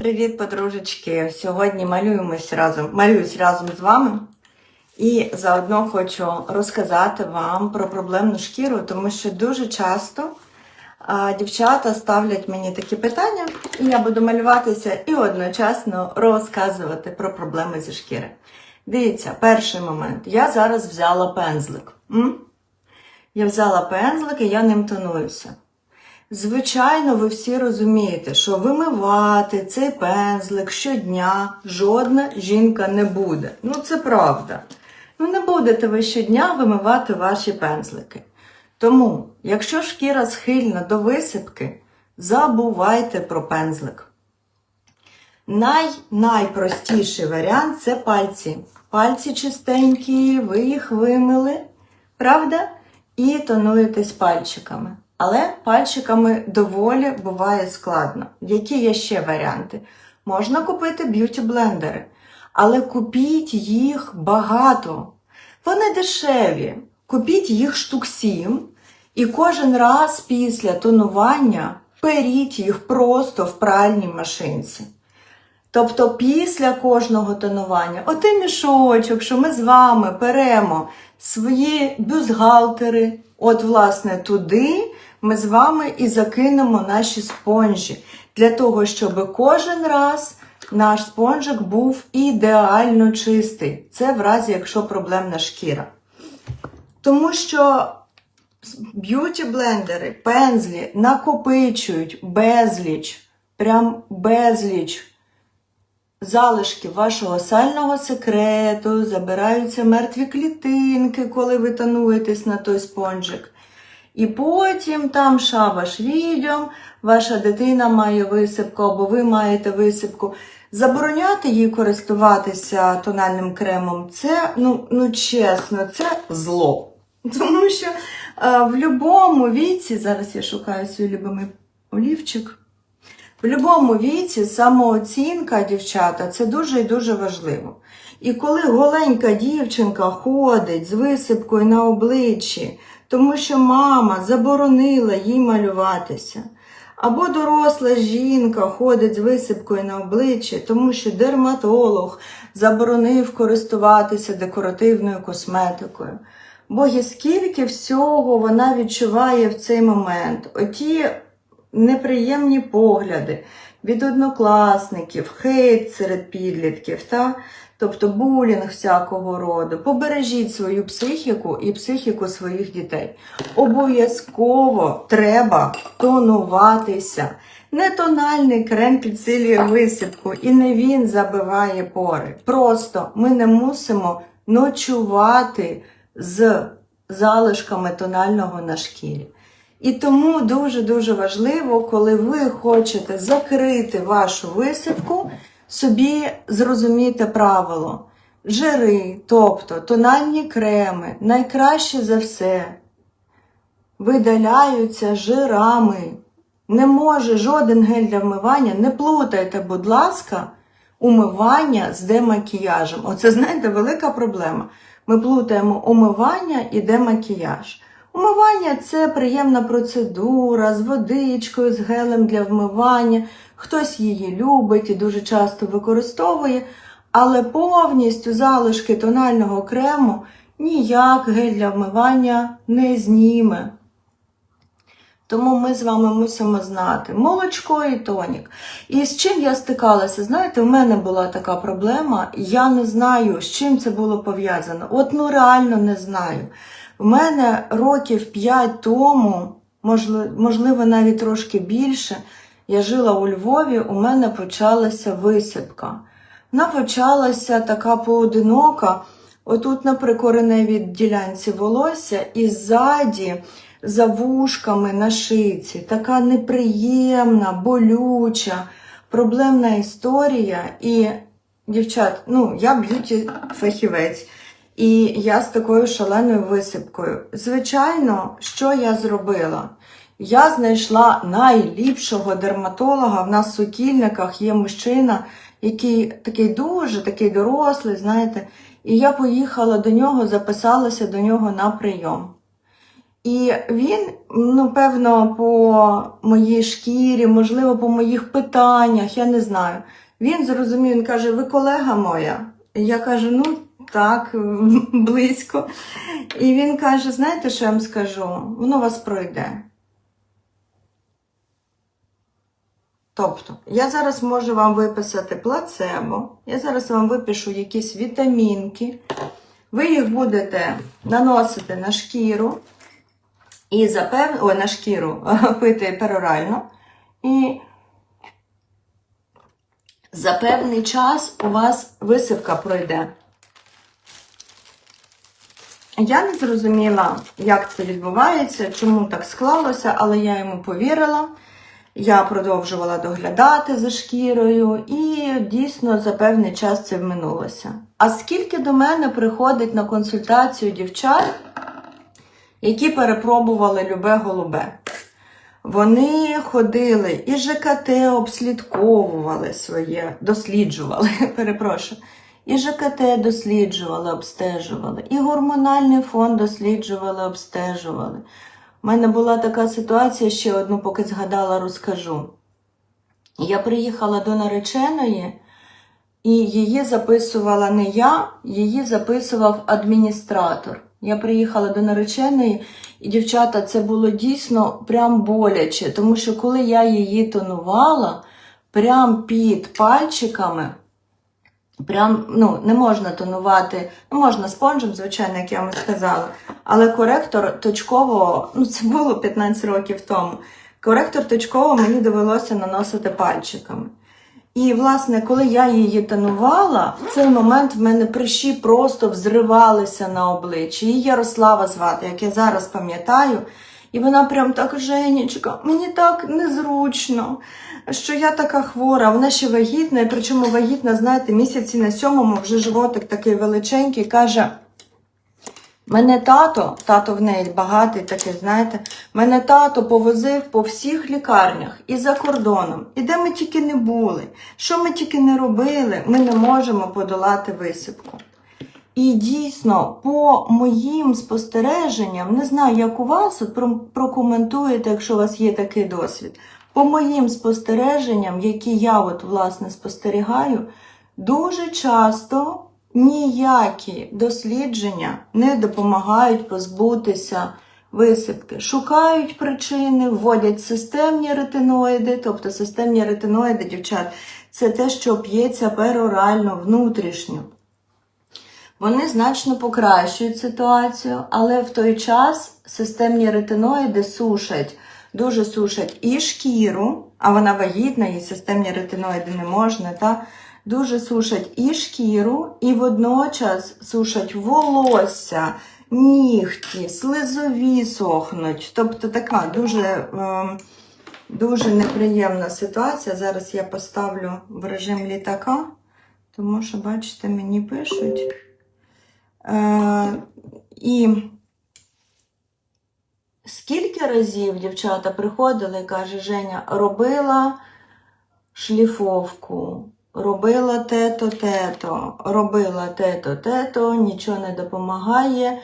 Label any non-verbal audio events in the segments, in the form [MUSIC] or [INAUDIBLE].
Привіт, подружечки! Сьогодні малюємось разом, малююсь разом з вами. І заодно хочу розказати вам про проблемну шкіру, тому що дуже часто а, дівчата ставлять мені такі питання, і я буду малюватися і одночасно розказувати про проблеми зі шкіри. Дивіться, перший момент. Я зараз взяла пензлик. М? Я взяла пензлик і я ним тонуюся. Звичайно, ви всі розумієте, що вимивати цей пензлик щодня жодна жінка не буде. Ну, це правда. Ну, не будете ви щодня вимивати ваші пензлики. Тому, якщо шкіра схильна до висипки, забувайте про пензлик. Най, найпростіший варіант це пальці. Пальці чистенькі, ви їх вимили, правда? І тонуєтесь пальчиками. Але пальчиками доволі буває складно. Які є ще варіанти? Можна купити б'юті-блендери, але купіть їх багато. Вони дешеві. Купіть їх штук 7 і кожен раз після тонування періть їх просто в пральній машинці. Тобто після кожного тонування, отий мішочок, що ми з вами беремо свої бюстгальтери, от, власне, туди ми з вами і закинемо наші спонжі, для того, щоб кожен раз наш спонжик був ідеально чистий. Це в разі, якщо проблемна шкіра. Тому що б'юті-блендери, пензлі накопичують безліч, прям безліч залишки вашого сального секрету, забираються мертві клітинки, коли ви тонуєтесь на той спонжик. І потім там шабаш відьом, ваша дитина має висипку, або ви маєте висипку. Забороняти їй користуватися тональним кремом це, ну, ну чесно, це зло. Тому що е, в будь-якому віці, зараз я шукаю свій любимий олівчик. В будь-якому віці самооцінка, дівчата, це дуже і дуже важливо. І коли голенька дівчинка ходить з висипкою на обличчі, тому що мама заборонила їй малюватися, або доросла жінка ходить з висипкою на обличчі, тому що дерматолог заборонив користуватися декоративною косметикою. Боги, скільки всього вона відчуває в цей момент. Оті неприємні погляди від однокласників, хейт серед підлітків, та? Тобто булінг всякого роду. Побережіть свою психіку і психіку своїх дітей. Обов'язково треба тонуватися. Не тональний крем підсилює висипку, і не він забиває пори. Просто ми не мусимо ночувати з залишками тонального на шкірі. І тому дуже-дуже важливо, коли ви хочете закрити вашу висипку, собі зрозуміти правило. Жири, тобто тональні креми, найкраще за все видаляються жирами. Не може жоден гель для вмивання, не плутайте, будь ласка, умивання з демакіяжем. Оце, знаєте, велика проблема. Ми плутаємо умивання і демакіяж. Умивання це приємна процедура з водичкою, з гелем для вмивання. Хтось її любить і дуже часто використовує, але повністю залишки тонального крему ніяк гель для вмивання не зніме. Тому ми з вами мусимо знати молочко і тонік. І з чим я стикалася? Знаєте, у мене була така проблема, я не знаю, з чим це було пов'язано. От ну реально не знаю. У мене років 5 тому, можливо, навіть трошки більше, я жила у Львові, у мене почалася висипка. Вона почалася така поодинока, отут на прикореневій ділянці волосся, і ззаді, за вушками на шиці, така неприємна, болюча, проблемна історія. І, дівчат, ну, я б'юті фахівець. І я з такою шаленою висипкою. Звичайно, що я зробила? Я знайшла найліпшого дерматолога. В нас в сукільниках є мужчина, який такий дуже такий дорослий, знаєте. І я поїхала до нього, записалася до нього на прийом. І він, ну, певно, по моїй шкірі, можливо, по моїх питаннях, я не знаю. Він зрозумів, він каже, ви колега моя? І я кажу, ну так, [LAUGHS] близько. І він каже: знаєте, що я вам скажу? Воно вас пройде. Тобто, я зараз можу вам виписати плацебо, я зараз вам випишу якісь вітамінки, ви їх будете наносити на шкіру і запев... Ой, на шкіру [LAUGHS] пити перорально. І за певний час у вас висипка пройде. Я не зрозуміла, як це відбувається, чому так склалося, але я йому повірила. Я продовжувала доглядати за шкірою, і дійсно за певний час це вминулося. А скільки до мене приходить на консультацію дівчат, які перепробували любе голубе? Вони ходили і ЖКТ обслідковували своє, досліджували, [LAUGHS] перепрошую. І ЖКТ досліджували, обстежували, і гормональний фон досліджували, обстежували. У мене була така ситуація, ще одну, поки згадала, розкажу. Я приїхала до нареченої, і її записувала не я, її записував адміністратор. Я приїхала до нареченої, і дівчата, це було дійсно прям боляче, тому що коли я її тонувала, прям під пальчиками. Прям ну, не можна тонувати, ну можна спонжем, звичайно, як я вам сказала, але коректор точково, ну це було 15 років тому. Коректор точково мені довелося наносити пальчиками. І, власне, коли я її тонувала, в цей момент в мене прищі просто взривалися на обличчі. Її Ярослава звати, як я зараз пам'ятаю. І вона прям так, Женечка, мені так незручно, що я така хвора, вона ще вагітна, і причому вагітна, знаєте, місяці на сьомому вже животик такий величенький, каже. Мене тато, тато в неї багатий такий, знаєте, мене тато повозив по всіх лікарнях і за кордоном, і де ми тільки не були, що ми тільки не робили, ми не можемо подолати висипку. І дійсно, по моїм спостереженням, не знаю, як у вас, от прокоментуєте, якщо у вас є такий досвід. По моїм спостереженням, які я от, власне, спостерігаю, дуже часто ніякі дослідження не допомагають позбутися висипки. Шукають причини, вводять системні ретиноїди, тобто системні ретиноїди, дівчат, це те, що п'ється перорально внутрішньо. Вони значно покращують ситуацію, але в той час системні ретиноїди сушать, дуже сушать і шкіру, а вона вагітна, і системні ретиноїди не можна, та? Дуже сушать і шкіру, і водночас сушать волосся, нігті, слизові сохнуть. Тобто така дуже, ем, дуже неприємна ситуація. Зараз я поставлю в режим літака, тому що, бачите, мені пишуть. Е, і скільки разів дівчата приходили, і каже Женя, робила шліфовку, робила те-то, те-то, робила те-то, те-то, нічого не допомагає.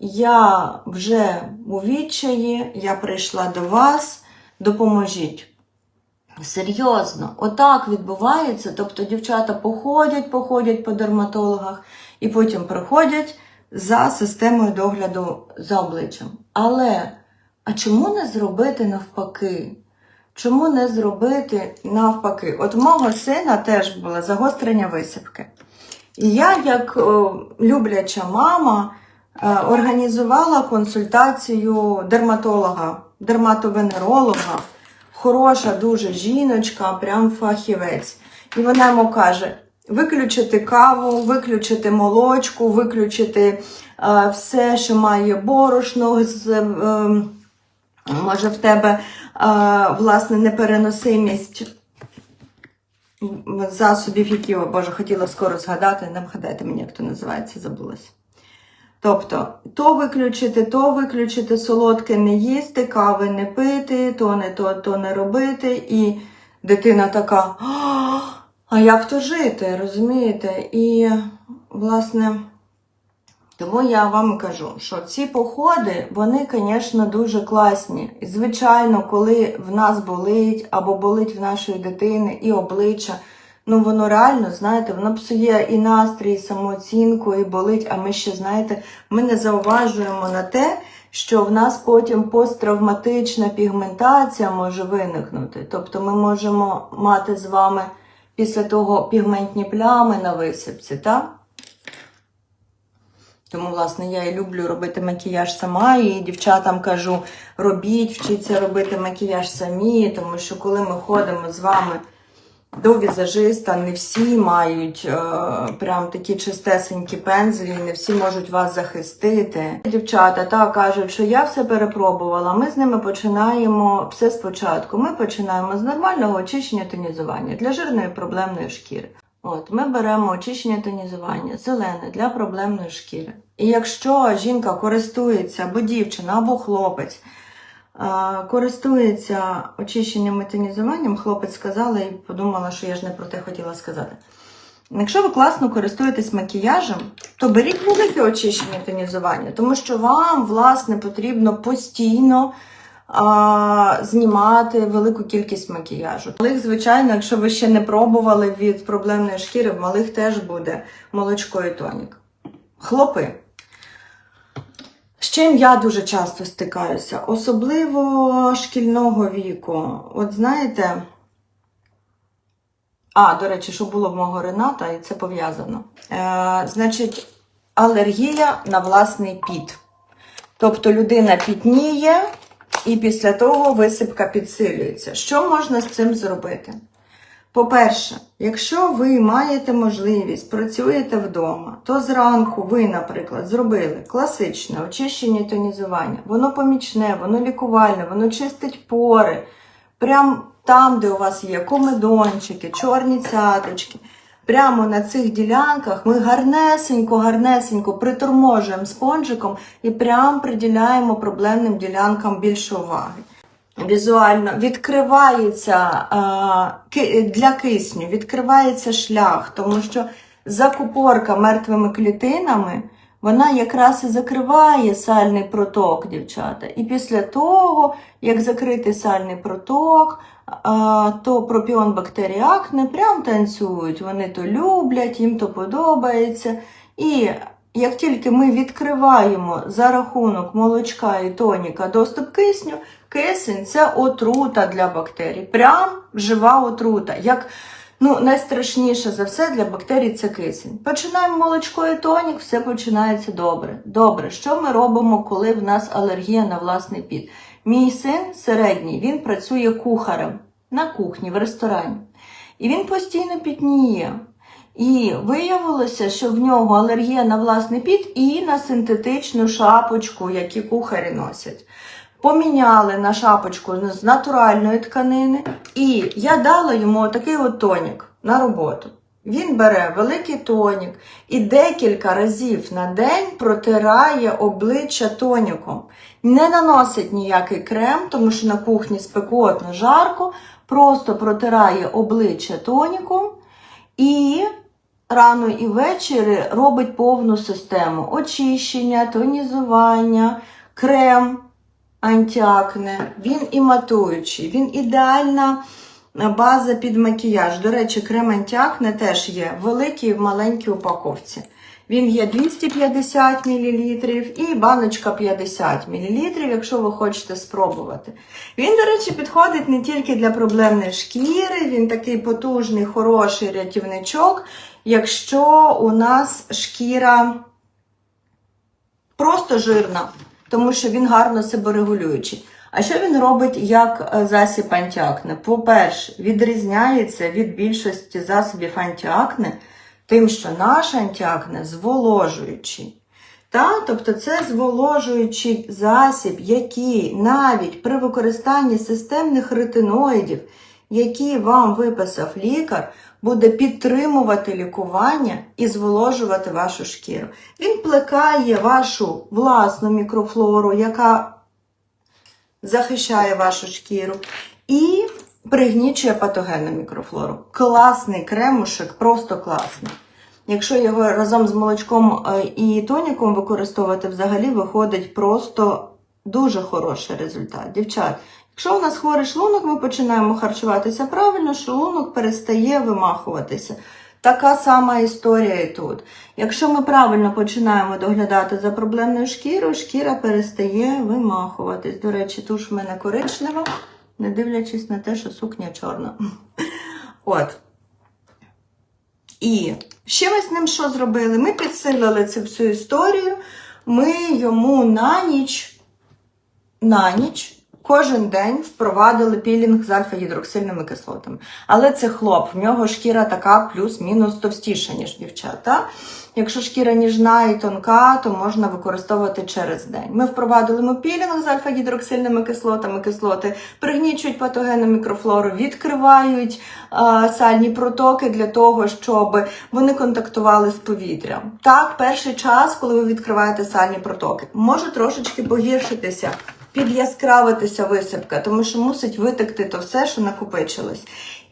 Я вже у відчаї, я прийшла до вас, допоможіть. Серйозно, отак відбувається. Тобто дівчата походять, походять по дерматологах і потім приходять за системою догляду за обличчям. Але а чому не зробити навпаки? Чому не зробити навпаки? От мого сина теж було загострення висипки. І я, як о, любляча мама, е, організувала консультацію дерматолога, дерматовенеролога хороша дуже жіночка, прям фахівець. І вона йому каже: виключити каву, виключити молочку, виключити е, все, що має борошно, з, е, може в тебе е, власне непереносимість засобів, які, о, Боже, хотіла скоро згадати, не вгадайте мені, як то називається, забулася. Тобто, то виключити, то виключити, солодке не їсти, кави не пити, то не то, то не робити. І дитина така, «А, а як то жити, розумієте? І, власне, Тому я вам кажу, що ці походи, вони, звісно, дуже класні. І, звичайно, коли в нас болить або болить в нашої дитини і обличчя, ну воно реально, знаєте, воно псує і настрій, і самооцінку, і болить, а ми ще, знаєте, ми не зауважуємо на те, що в нас потім посттравматична пігментація може виникнути. Тобто ми можемо мати з вами після того пігментні плями на висипці, так? Тому, власне, я і люблю робити макіяж сама, і дівчатам кажу, робіть, вчіться робити макіяж самі, тому що коли ми ходимо з вами до візажиста, не всі мають е, прям такі чистесенькі пензлі, не всі можуть вас захистити. Дівчата так кажуть, що я все перепробувала. Ми з ними починаємо все спочатку. Ми починаємо з нормального очищення тонізування для жирної проблемної шкіри. От, ми беремо очищення тонізування, зелене для проблемної шкіри. І якщо жінка користується, або дівчина, або хлопець, користується очищенням і тонізуванням, хлопець сказала і подумала, що я ж не про те хотіла сказати. Якщо ви класно користуєтесь макіяжем, то беріть велике очищення тонізування, тому що вам, власне, потрібно постійно а, знімати велику кількість макіяжу. Малих, звичайно, якщо ви ще не пробували від проблемної шкіри, в малих теж буде молочко і тонік. Хлопи. З чим я дуже часто стикаюся, особливо шкільного віку. От знаєте, а, до речі, що було в мого Рената, і це пов'язано. Е, значить, алергія на власний піт. Тобто людина пітніє, і після того висипка підсилюється. Що можна з цим зробити? По-перше, якщо ви маєте можливість, працюєте вдома, то зранку ви, наприклад, зробили класичне очищення і тонізування. Воно помічне, воно лікувальне, воно чистить пори. Прям там, де у вас є комедончики, чорні цяточки. Прямо на цих ділянках ми гарнесенько, гарнесенько приторможуємо спонжиком і прям приділяємо проблемним ділянкам більше уваги. Візуально відкривається для кисню, відкривається шлях, тому що закупорка мертвими клітинами, вона якраз і закриває сальний проток, дівчата. І після того, як закритий сальний проток, то пропіон бактерій акне прям танцюють. Вони то люблять, їм то подобається. І як тільки ми відкриваємо за рахунок молочка і тоніка доступ кисню, кисень це отрута для бактерій. Прям жива отрута. Як ну, найстрашніше за все для бактерій це кисень. Починаємо молочко і тонік, все починається добре. Добре, що ми робимо, коли в нас алергія на власний піт? Мій син середній, він працює кухарем на кухні в ресторані. І він постійно пітніє. І виявилося, що в нього алергія на власний піт і на синтетичну шапочку, які кухарі носять. Поміняли на шапочку з натуральної тканини, і я дала йому такий от тонік на роботу. Він бере великий тонік і декілька разів на день протирає обличчя тоніком. Не наносить ніякий крем, тому що на кухні спекотно жарко, просто протирає обличчя тоніком і рано і ввечері робить повну систему очищення, тонізування, крем антиакне. Він іматуючий, він ідеальна база під макіяж. До речі, крем антиакне теж є в великій і в маленькій упаковці. Він є 250 мл і баночка 50 мл, якщо ви хочете спробувати. Він, до речі, підходить не тільки для проблемної шкіри, він такий потужний, хороший рятівничок, якщо у нас шкіра просто жирна, тому що він гарно себе регулюючий. А що він робить як е, засіб антиакне? По-перше, відрізняється від більшості засобів антиакне тим, що наш антиакне зволожуючий. Та? Тобто це зволожуючий засіб, який навіть при використанні системних ретиноїдів, які вам виписав лікар, буде підтримувати лікування і зволожувати вашу шкіру. Він плекає вашу власну мікрофлору, яка захищає вашу шкіру, і пригнічує патогенну мікрофлору. Класний кремушек, просто класний. Якщо його разом з молочком е, і тоніком використовувати, взагалі виходить просто дуже хороший результат. Дівчат, якщо у нас хворий шлунок, ми починаємо харчуватися правильно, шлунок перестає вимахуватися. Така сама історія і тут. Якщо ми правильно починаємо доглядати за проблемною шкірою, шкіра перестає вимахуватись. До речі, туш в мене коричнева, не дивлячись на те, що сукня чорна. [LAUGHS] От. І ще ми з ним що зробили? Ми підсилили цю всю історію. Ми йому на ніч, на ніч кожен день впровадили пілінг з альфа-гідроксильними кислотами. Але це хлоп, в нього шкіра така плюс-мінус товстіша, ніж дівчата. Якщо шкіра ніжна і тонка, то можна використовувати через день. Ми впровадили пілінг з альфа-гідроксильними кислотами. Кислоти пригнічують патогенну мікрофлору, відкривають а, сальні протоки для того, щоб вони контактували з повітрям. Так, перший час, коли ви відкриваєте сальні протоки, може трошечки погіршитися підяскравитися висипка, тому що мусить витекти то все, що накопичилось.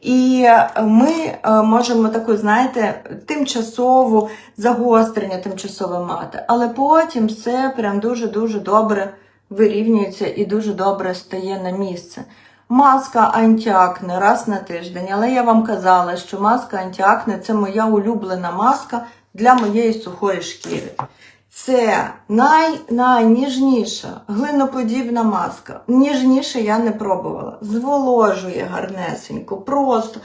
І ми е, можемо таку, знаєте, тимчасову загострення тимчасове мати, але потім все прям дуже-дуже добре вирівнюється і дуже добре стає на місце. Маска антиакне раз на тиждень, але я вам казала, що маска антиакне це моя улюблена маска для моєї сухої шкіри. Це най, найніжніша глиноподібна маска. Ніжніше я не пробувала. Зволожує гарнесенько. Просто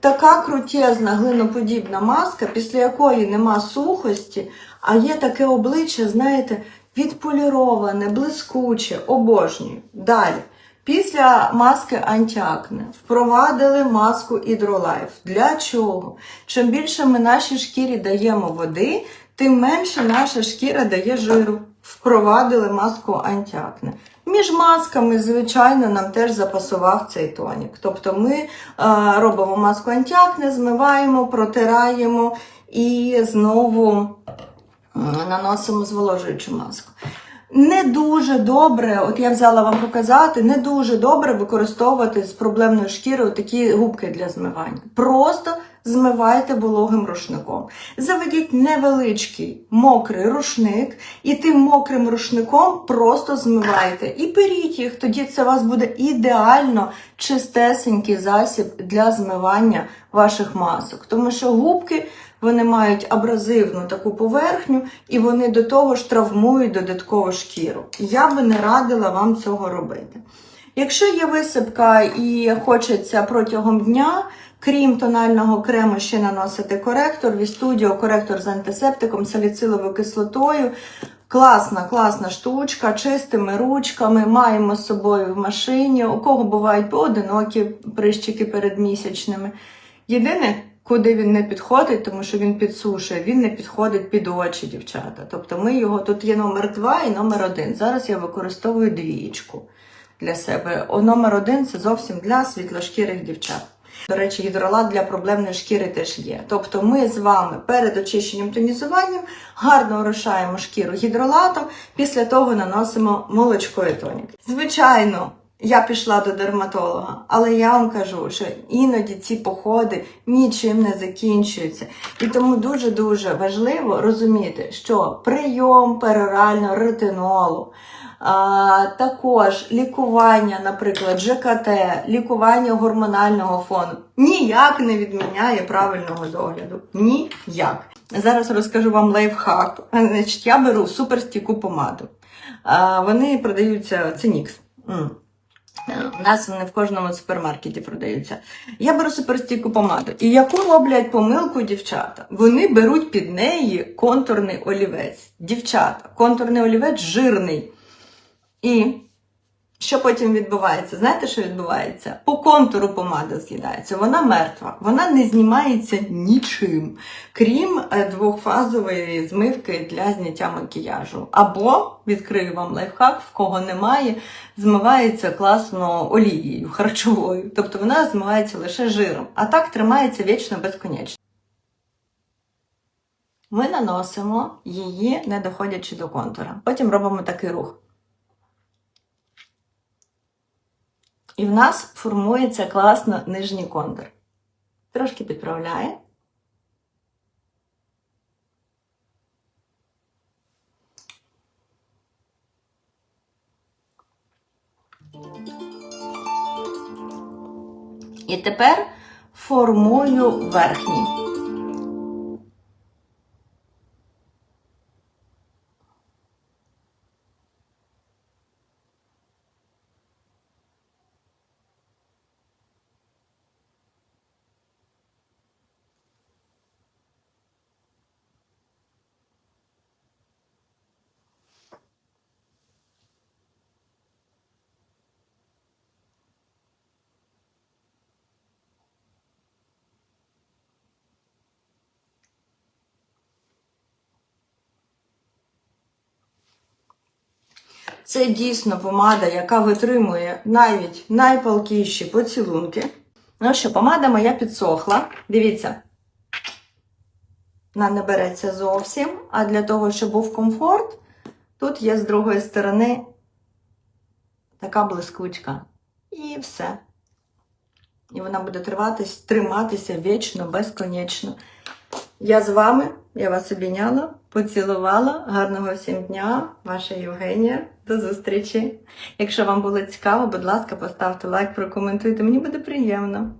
така крутезна глиноподібна маска, після якої нема сухості, а є таке обличчя, знаєте, відполіроване, блискуче, обожнюю. Далі. Після маски антиакне впровадили маску Hydrolife. Для чого? Чим більше ми нашій шкірі даємо води, тим менше наша шкіра дає жиру. Впровадили маску антиакне. Між масками, звичайно, нам теж запасував цей тонік. Тобто ми е, робимо маску антиакне, змиваємо, протираємо і знову е, наносимо зволожуючу маску. Не дуже добре, от я взяла вам показати, не дуже добре використовувати з проблемною шкірою такі губки для змивання. Просто змивайте вологим рушником. Заведіть невеличкий мокрий рушник, і тим мокрим рушником просто змивайте. І беріть їх, тоді це у вас буде ідеально чистесенький засіб для змивання ваших масок. Тому що губки. Вони мають абразивну таку поверхню, і вони до того ж травмують додатково шкіру. Я би не радила вам цього робити. Якщо є висипка і хочеться протягом дня, крім тонального крему, ще наносити коректор, Вістудіо, коректор з антисептиком, саліциловою кислотою. Класна, класна штучка, чистими ручками, маємо з собою в машині, у кого бувають поодинокі прищики передмісячними. Єдине, куди він не підходить, тому що він підсушує, він не підходить під очі, дівчата. Тобто ми його тут є номер 2 і номер 1. Зараз я використовую двієчку для себе. О, номер 1 це зовсім для світлошкірих дівчат. До речі, гідролат для проблемної шкіри теж є. Тобто ми з вами перед очищенням тонізуванням гарно орошаємо шкіру гідролатом, після того наносимо молочко і тонік. Звичайно, я пішла до дерматолога, але я вам кажу, що іноді ці походи нічим не закінчуються. І тому дуже-дуже важливо розуміти, що прийом перорального ретинолу, також лікування, наприклад, ЖКТ, лікування гормонального фону ніяк не відміняє правильного догляду. Ніяк. Зараз розкажу вам лайфхак. Значить, я беру суперстійку помаду. Вони продаються, це Нікс. У нас вони в кожному супермаркеті продаються. Я беру суперстійку помаду. І яку роблять помилку дівчата? Вони беруть під неї контурний олівець. Дівчата, контурний олівець жирний. І що потім відбувається? Знаєте, що відбувається? По контуру помада з'їдається. Вона мертва, вона не знімається нічим, крім е, двохфазової змивки для зняття макіяжу. Або відкрию вам лайфхак, в кого немає, змивається класно олією харчовою. Тобто вона змивається лише жиром, а так тримається вічно безконечно. Ми наносимо її, не доходячи до контура. Потім робимо такий рух. І в нас формується класно нижній контур. Трошки підправляє. І тепер формую верхній. Це дійсно помада, яка витримує навіть найпалкіші поцілунки. Ну що, помада моя підсохла. Дивіться. Вона не береться зовсім. А для того, щоб був комфорт, тут є з другої сторони така блискучка. І все. І вона буде триматися вічно, безконечно. Я з вами, я вас обійняла, поцілувала. Гарного всім дня, ваша Євгенія. До зустрічі. Якщо вам було цікаво, будь ласка, поставте лайк, прокоментуйте. Мені буде приємно.